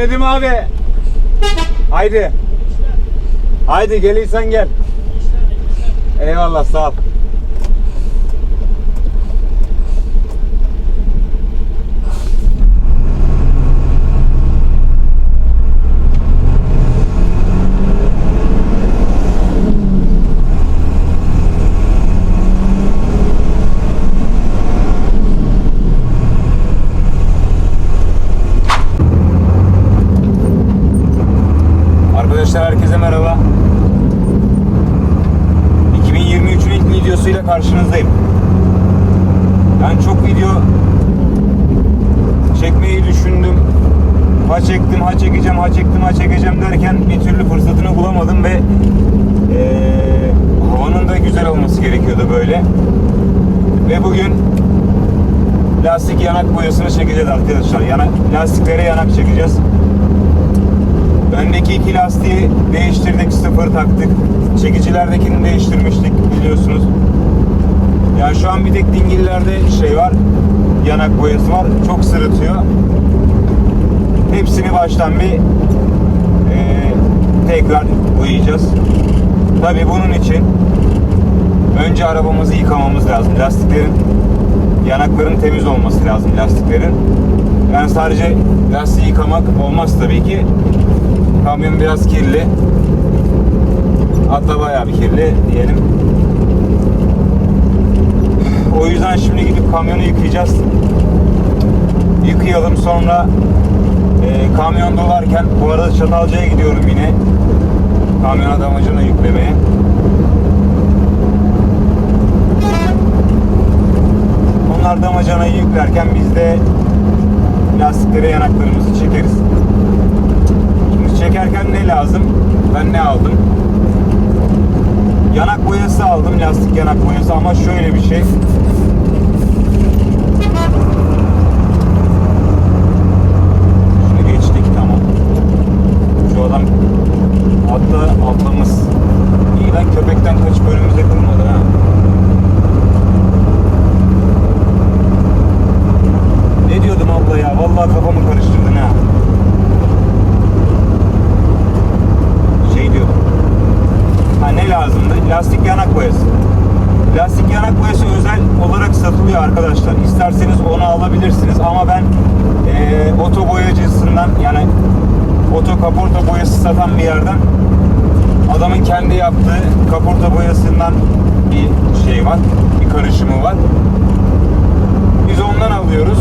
Nedim abi. Haydi. Haydi geliysen gel. Eyvallah sağ ol. Arkadaşlar herkese merhaba. 2023'ün ilk videosuyla karşınızdayım. Ben çok video çekmeyi düşündüm. Ha çektim, ha çekeceğim, ha çektim, ha çekeceğim derken bir türlü fırsatını bulamadım ve eee, havanın da güzel olması gerekiyordu böyle. Ve bugün lastik yanak boyasını çekeceğiz arkadaşlar. Yana, lastiklere yanak çekeceğiz. Öndeki iki lastiği değiştirdik, sıfır taktık. Çekicilerdekini değiştirmiştik biliyorsunuz. Yani şu an bir tek dingillerde şey var, yanak boyası var. Çok sırıtıyor. Hepsini baştan bir eee, tekrar boyayacağız. Tabii bunun için önce arabamızı yıkamamız lazım. Lastiklerin yanakların temiz olması lazım lastiklerin. Yani sadece lastiği yıkamak olmaz tabii ki. Kamyon biraz kirli. Hatta bayağı bir kirli diyelim. O yüzden şimdi gidip kamyonu yıkayacağız. Yıkayalım sonra e, kamyon dolarken bu arada Çatalca'ya gidiyorum yine. Kamyona damacana yüklemeye. Onlar damacanayı yüklerken biz de lastiklere yanaklarımızı çekeriz. Şimdi çekerken ne lazım? Ben ne aldım? Yanak boyası aldım, lastik yanak boyası ama şöyle bir şey. Şunu geçtik tamam. Şu adam atla atlamız. İyi lan köpekten kaçıp önümüze kırmadı ha. Ne diyordum abla ya? Vallahi kafamı karıştırdın ha. Şey diyordum. Ha ne lazımdı? Lastik yanak boyası. Lastik yanak boyası özel olarak satılıyor arkadaşlar. İsterseniz onu ama ben eee oto boyacısından yani oto kaporta boyası satan bir yerden adamın kendi yaptığı kaporta boyasından bir şey var. Bir karışımı var. Biz ondan alıyoruz.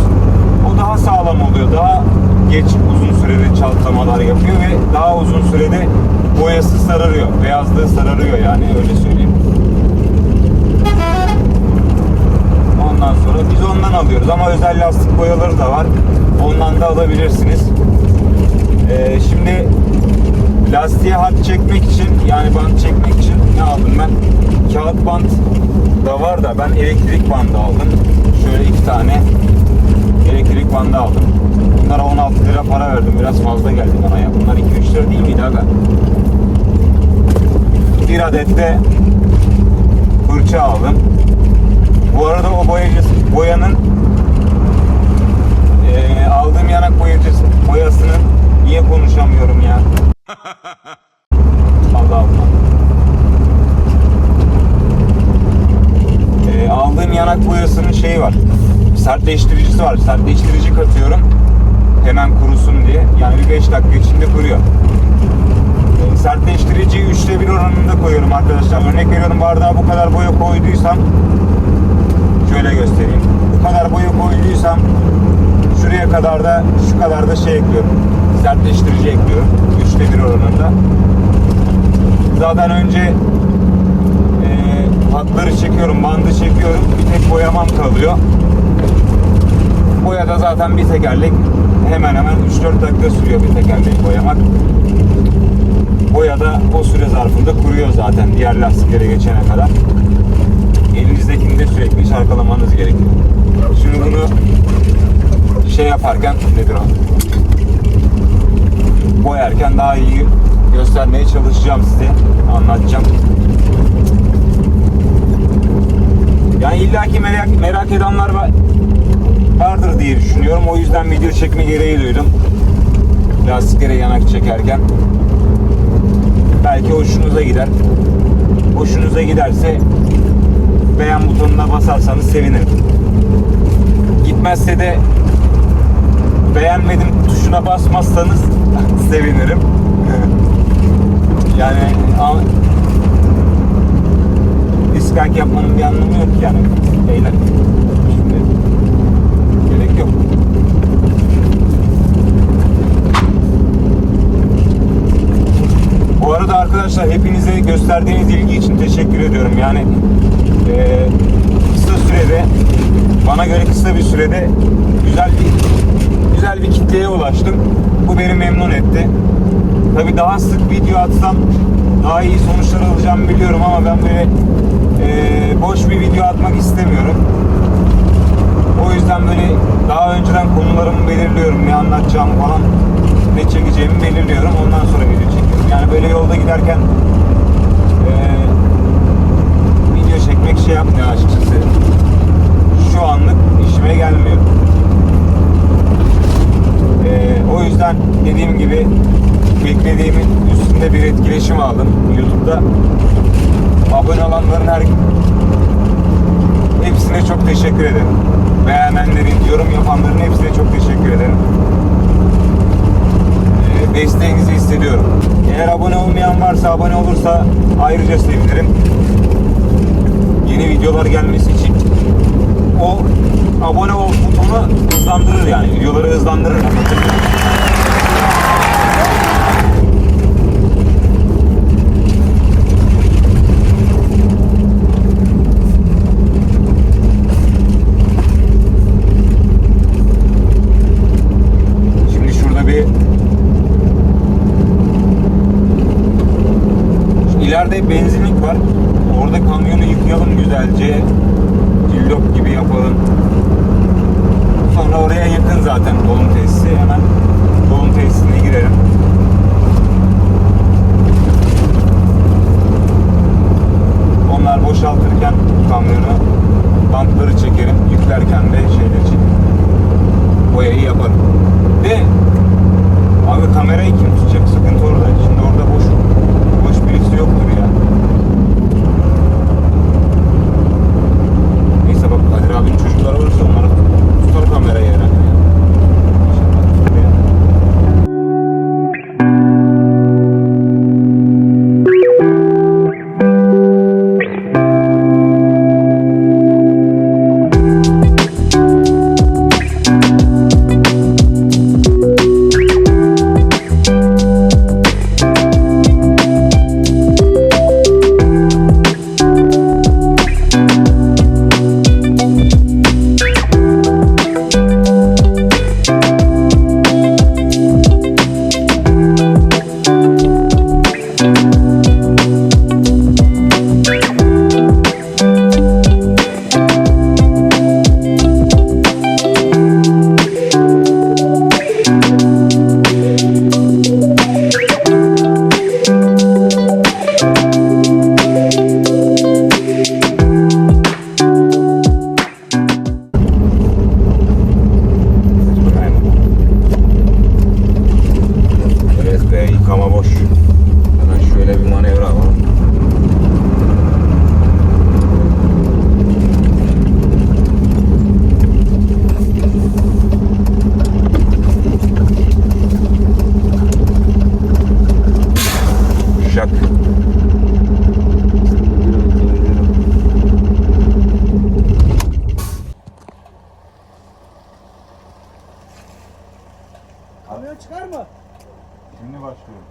O daha sağlam oluyor. Daha geç uzun sürede çalkalamalar yapıyor ve daha uzun sürede boyası sararıyor. Beyazlığı sararıyor yani öyle söyleyeyim. Ondan sonra biz ondan alıyoruz ama özel lastik boyaları da var. Ondan da alabilirsiniz. Ee, şimdi lastiğe hat çekmek için yani bant çekmek için ne aldım ben? Kağıt bant da var da ben elektrik bandı aldım. Şöyle iki tane elektrik bandı aldım. Bunlara 16 lira para verdim. Biraz fazla geldi bana ya. Bunlar 2-3 lira değil miydi aga? Bir adet de fırça aldım. Bu arada o boyacı boyanın eee, aldığım yanak boyacısı boyasının niye konuşamıyorum ya? Allah Allah. Eee, aldığım yanak boyasının şeyi var. Sertleştiricisi var. Sertleştirici katıyorum. Hemen kurusun diye. Yani bir 5 dakika içinde kuruyor. Eee, Sertleştiriciyi üçte bir oranında koyuyorum arkadaşlar. Örnek veriyorum bardağa bu kadar boya koyduysam şöyle göstereyim. Bu kadar boya koyduysam şuraya kadar da şu kadar da şey ekliyorum. Sertleştirici ekliyorum. Üçte bir oranında. Zaten önce e, hatları çekiyorum, bandı çekiyorum. Bir tek boyamam kalıyor. Boya da zaten bir tekerlek hemen hemen 3-4 dakika sürüyor bir tekerlek boyamak. Boya da o süre zarfında kuruyor zaten diğer lastiklere geçene kadar. Elinizdekini de sürekli şarkalamanız gerekiyor. Şimdi bunu şey yaparken nedir o? Boyarken daha iyi göstermeye çalışacağım size. Anlatacağım. Yani illaki merak, merak edenler var, vardır diye düşünüyorum. O yüzden video çekme gereği duydum. lastiklere yanak çekerken. Belki hoşunuza gider. Hoşunuza giderse beğen butonuna basarsanız sevinirim. Gitmezse de beğenmedim tuşuna basmazsanız sevinirim. yani dislike yapmanın bir anlamı yok yani. Beyler. Şimdi gerek. Bu arada arkadaşlar hepinize gösterdiğiniz ilgi için teşekkür ediyorum. Yani eee, kısa sürede bana göre kısa bir sürede güzel bir güzel bir kitleye ulaştım. Bu beni memnun etti. Tabii daha sık video atsam daha iyi sonuçlar alacağımı biliyorum ama ben böyle eee, boş bir video atmak istemiyorum. O yüzden böyle daha önceden konularımı belirliyorum. Ne anlatacağımı falan, ne çekeceğimi belirliyorum. Ondan sonra video çekiyorum. Yani böyle yolda giderken eee, video çekmek şey yapmıyor açıkçası. Şu anlık işime gelmiyor. Eee, o yüzden dediğim gibi beklediğimin üstünde bir etkileşim aldım YouTube'da. Abone olanların her hepsine çok teşekkür ederim. Beğenenlerin, yorum yapanların hepsine çok teşekkür ederim. Ee, desteğinizi hissediyorum. Eğer abone olmayan varsa abone olursa ayrıca sevinirim. Yeni videolar gelmesi için o abone ol butonu hızlandırır yani. Videoları hızlandırır.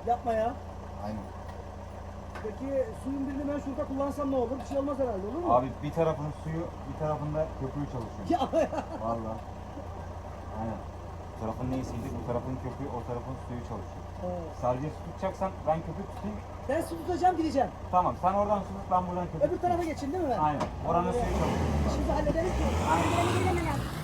Yapma ya. Aynen. Peki suyun birini ben şurada kullansam ne olur? Bir şey olmaz herhalde olur mu? Abi bir tarafının suyu, bir tarafında köpüğü çalışıyor. Ya, Valla. Aynen. Bu tarafın neysiydi? Bu tarafın köpüğü, o tarafın suyu çalışıyor. He. Sadece su tutacaksan ben köpük tutayım. ben su tutacağım gideceğim. Tamam sen oradan su tut ben buradan köpük Öbür tarafa geçin değil mi ben? Aynen. Oranın suyu çalışıyor. İşimizi hallederiz ki. Merhaba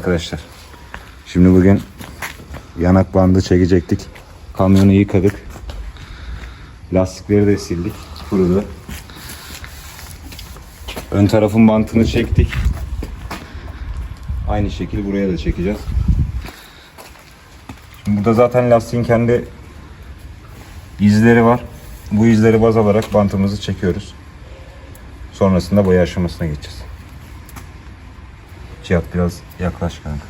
arkadaşlar. Şimdi bugün yanak bandı çekecektik. Kamyonu yıkadık. Lastikleri de sildik. Kurudu. Ön tarafın bantını çektik. Aynı şekil buraya da çekeceğiz. Şimdi burada zaten lastiğin kendi izleri var. Bu izleri baz alarak bantımızı çekiyoruz. Sonrasında boya aşamasına geçeceğiz. Cihat biraz yaklaş kanka.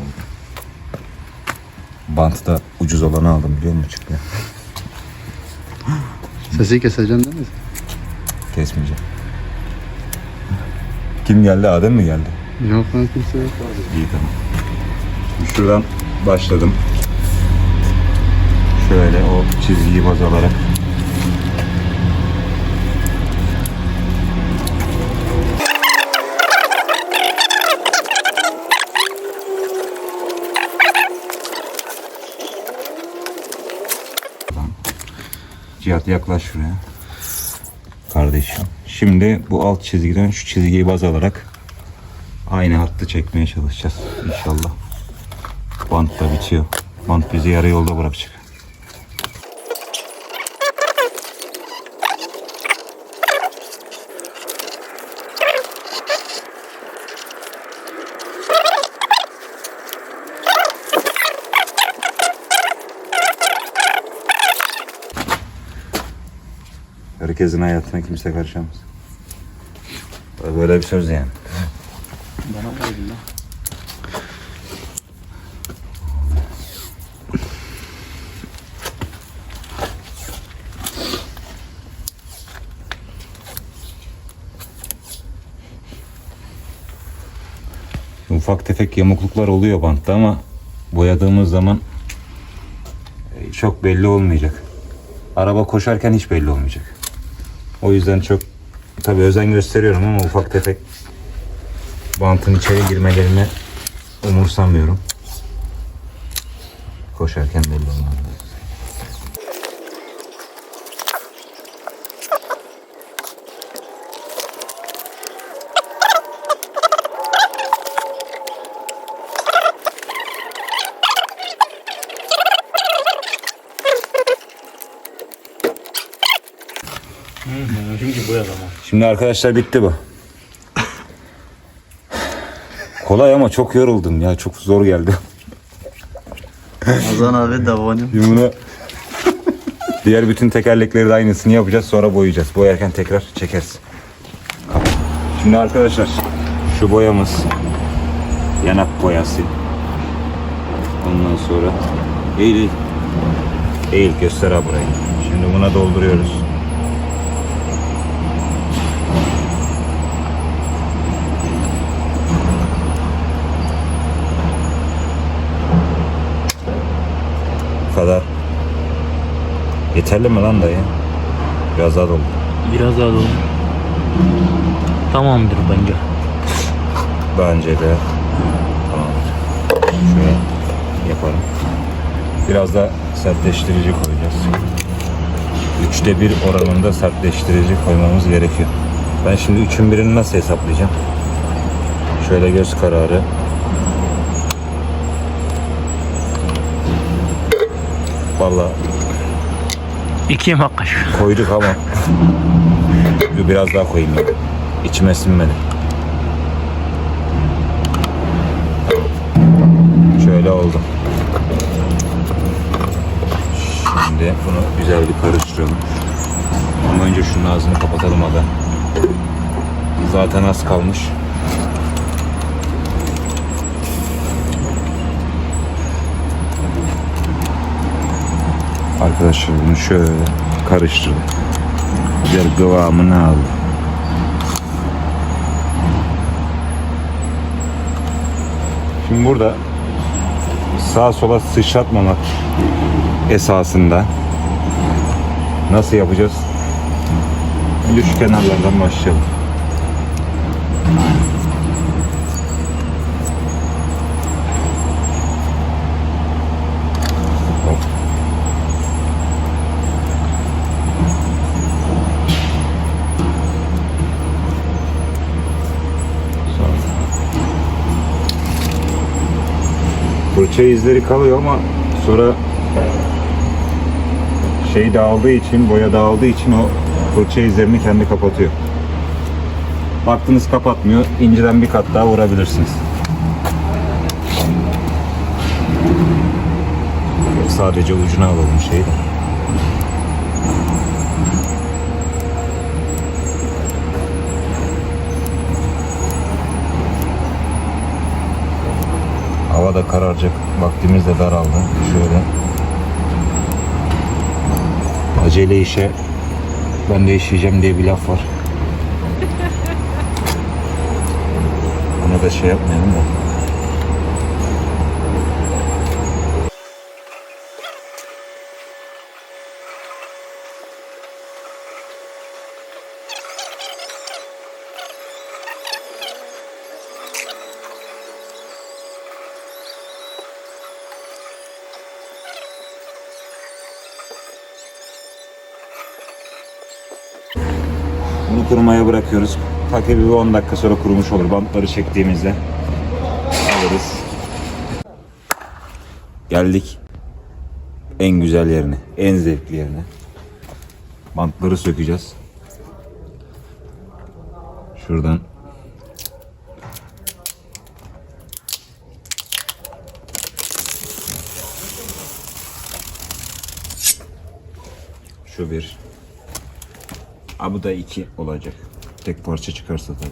Bantı da ucuz olanı aldım biliyor musun çıkmıyor. Sesi keseceksin değil mi? Kesmeyeceğim. Kim geldi? Adem mi geldi? Yok lan kimse yok. İyi tamam. Şuradan başladım. Şöyle o çizgiyi baz alarak. Cihat yaklaş şuraya. Kardeşim. Şimdi bu alt çizgiden şu çizgiyi baz alarak aynı hattı çekmeye çalışacağız inşallah. Bant da bitiyor. Bant bizi yarı yolda bırakacak. Herkesin hayatına kimse karışamaz. Böyle bir söz yani. Bana koydun lan. Ufak tefek yamukluklar oluyor bantta ama boyadığımız zaman e, çok belli olmayacak. Araba koşarken hiç belli olmayacak. O yüzden çok tabii özen gösteriyorum ama ufak tefek bantın içeri girmelerini umursamıyorum. Koşarken belli olmaz. Çünkü bu zaman. Şimdi arkadaşlar bitti bu. Kolay ama çok yoruldum ya. Çok zor geldi. Azan abi davanım. Şimdi bunu diğer bütün tekerlekleri de aynısını yapacağız. Sonra boyayacağız. Boyarken tekrar çekeriz. Şimdi arkadaşlar şu boyamız yanak boyası. Ondan sonra eğil eğil. Eğil göster ha burayı. Şimdi buna dolduruyoruz. Kadar. Yeterli mi lan dayı? Biraz daha doldur. Biraz daha dolu. Tamamdır bence. Bence de. Tamamdır. Şöyle yapalım. Biraz da sertleştirici koyacağız. Üçte bir oranında sertleştirici koymamız gerekiyor. Ben şimdi üçün birini nasıl hesaplayacağım? Şöyle göz kararı. Vallahi İki yemek kaşığı. koyduk ama Dur biraz daha koyayım ya. İçime sinmedi. Şöyle oldu. Şimdi bunu güzel bir karıştıralım. Ama önce şunun ağzını kapatalım aga. Zaten az kalmış. Arkadaşlar bunu şöyle karıştırdık. Güzel kıvamını aldı. Şimdi burada sağa sola sıçratmamak esasında nasıl yapacağız? Önce şu kenarlardan başlayalım. Fırça izleri kalıyor ama sonra şey dağıldığı için, boya dağıldığı için o fırça izlerini kendi kapatıyor. Baktınız kapatmıyor, inceden bir kat daha vurabilirsiniz. Sadece ucuna alalım şeyi Hava da kararacak. Vaktimiz de daraldı. Şöyle. Acele işe ben de işleyeceğim diye bir laf var. Ona da şey yapmayalım da. Bunu kurumaya bırakıyoruz. Paketi bir 10 dakika sonra kurumuş olur. Bantları çektiğimizde alırız. Geldik en güzel yerine, en zevkli yerine. Bantları sökeceğiz. Şuradan şu bir. Ha bu da iki olacak. Tek parça çıkarsa tabii.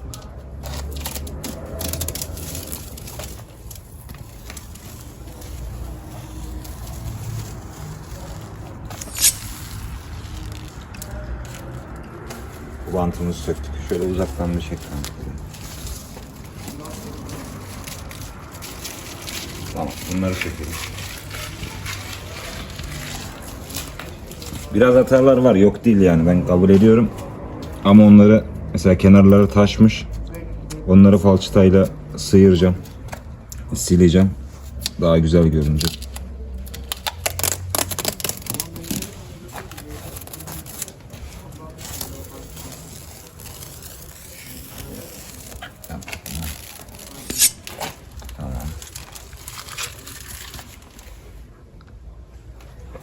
Bantımızı söktük. Şöyle uzaktan bir kanka. Tamam bunları sökelim. Biraz hatalar var yok değil yani ben kabul ediyorum. Ama onları mesela kenarları taşmış. Onları falçatayla sıyıracağım. Sileceğim. Daha güzel görünecek.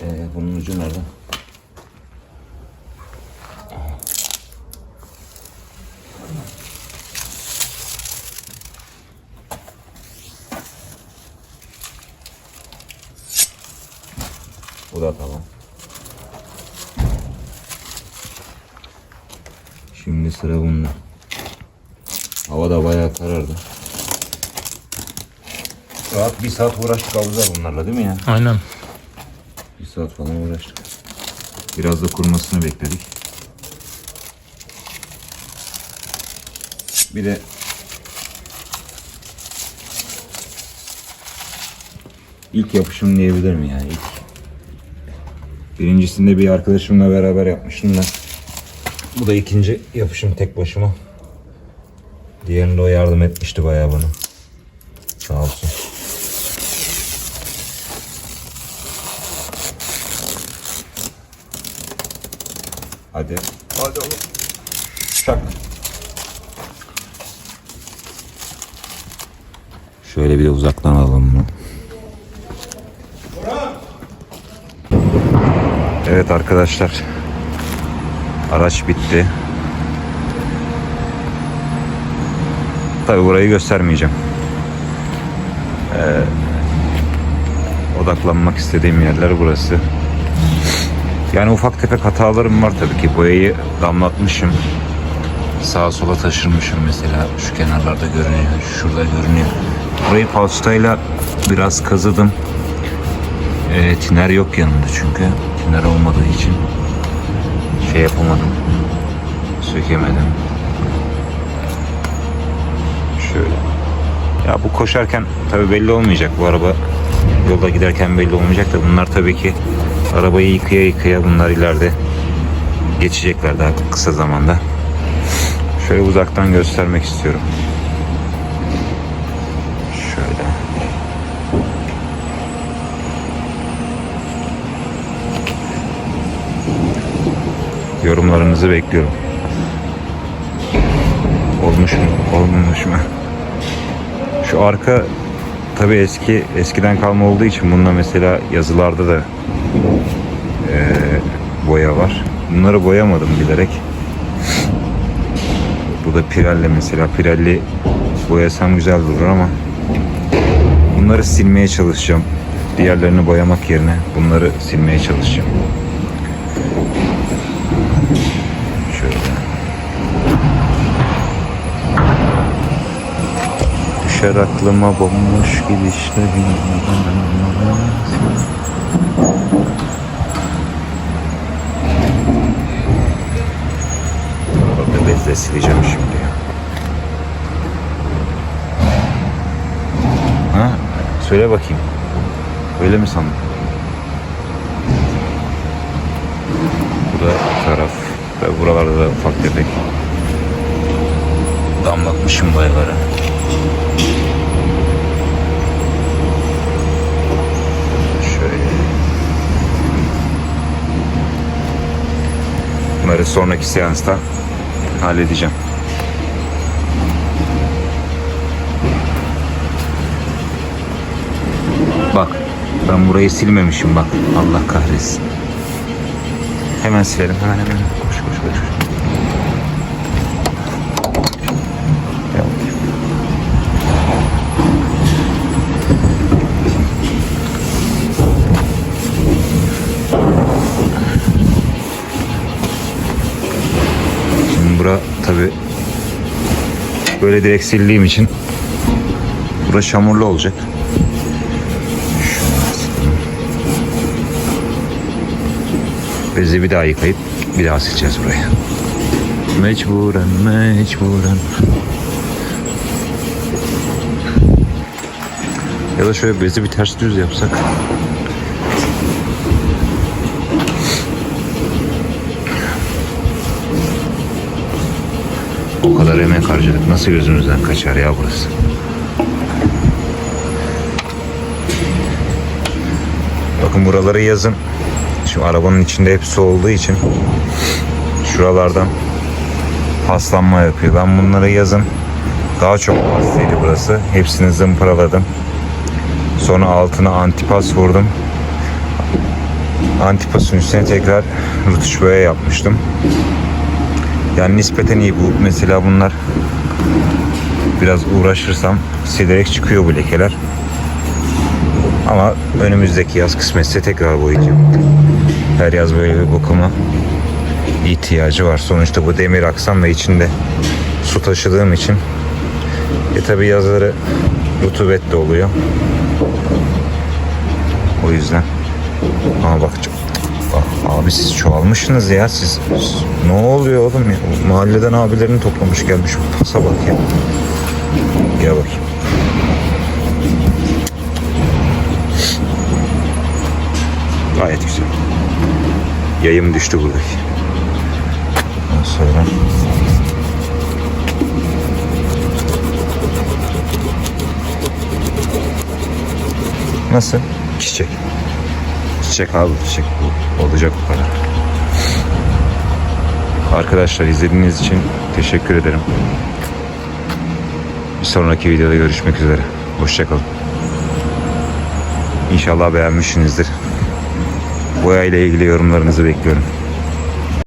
Ee, bunun ucu nerede? Bu da tamam. Şimdi sıra bunda. Hava da bayağı karardı. Rahat bir saat uğraştık havuza bunlarla değil mi ya? Aynen. Bir saat falan uğraştık. Biraz da kurumasını bekledik. Bir de ilk yapışım diyebilirim yani ilk. Birincisinde bir arkadaşımla beraber yapmıştım da. Bu da ikinci yapışım tek başıma. Diğerinde o yardım etmişti bayağı bana. Sağ olsun. Hadi. Hadi oğlum. Şak. Şöyle bir de uzaktan alalım bunu. Evet arkadaşlar. Araç bitti. Tabi burayı göstermeyeceğim. Ee, odaklanmak istediğim yerler burası. Yani ufak tefek hatalarım var tabii ki. Boyayı damlatmışım. Sağa sola taşırmışım mesela. Şu kenarlarda görünüyor. Şurada görünüyor. Burayı falçatayla biraz kazıdım. Ee, tiner yok yanında çünkü. Tiner olmadığı için şey yapamadım. Sökemedim. Şöyle. Ya bu koşarken tabii belli olmayacak bu araba. Yolda giderken belli olmayacak da bunlar tabii ki arabayı yıkaya yıkaya bunlar ileride geçecekler daha kısa zamanda. Şöyle uzaktan göstermek istiyorum. Yorumlarınızı bekliyorum. Olmuş mu? Olmamış mı? Şu arka tabii eski eskiden kalma olduğu için bunda mesela yazılarda da eee, boya var. Bunları boyamadım bilerek. Bu da Pirelli mesela. Pirelli boyasam güzel durur ama bunları silmeye çalışacağım. Diğerlerini boyamak yerine bunları silmeye çalışacağım. Şöyle. Düşer aklıma bomboş gidişlerin. Bezle sileceğim şimdi. Ha? Söyle bakayım. Öyle mi sandın? Bu da taraf. Ve buralarda da ufak tefek damlatmışım boyaları. Bunları sonraki seansta halledeceğim. Bak ben burayı silmemişim bak. Allah kahretsin. Hemen silelim hemen hemen. Koş koş koş. Gel bakayım. Şimdi bura tabi böyle direkt sildiğim için bura çamurlu olacak. Bezi bir daha yıkayıp bir daha sileceğiz burayı. Mecburen, mecburen. Ya da şöyle bezi bir ters düz yapsak. O kadar emek harcadık. Nasıl gözümüzden kaçar ya burası? Bakın buraları yazın. Şimdi arabanın içinde hepsi olduğu için şuralardan paslanma yapıyor. Ben bunları yazın daha çok paslıydı burası. Hepsini zımparaladım. Sonra altına antipas vurdum. Antipasın üstüne tekrar rutuş boya yapmıştım. Yani nispeten iyi bu. Mesela bunlar biraz uğraşırsam silerek çıkıyor bu lekeler. Ama önümüzdeki yaz kısmetse tekrar boyayacağım. Her yaz böyle bir bakıma ihtiyacı var. Sonuçta bu demir aksam ve içinde su taşıdığım için e tabi yazları rutubet de oluyor. O yüzden. Ama bak çok- Bak, abi siz çoğalmışsınız ya siz. Ne oluyor oğlum ya? Mahalleden abilerini toplamış gelmiş. Pasa bak ya. Gel bakayım. Gayet güzel. Yayım düştü buradaki. Sonra Nasıl? Çiçek. Çiçek abi çiçek. Bu olacak bu kadar. Arkadaşlar izlediğiniz için teşekkür ederim. Bir sonraki videoda görüşmek üzere. Hoşçakalın. İnşallah beğenmişsinizdir. Boya ile ilgili yorumlarınızı bekliyorum.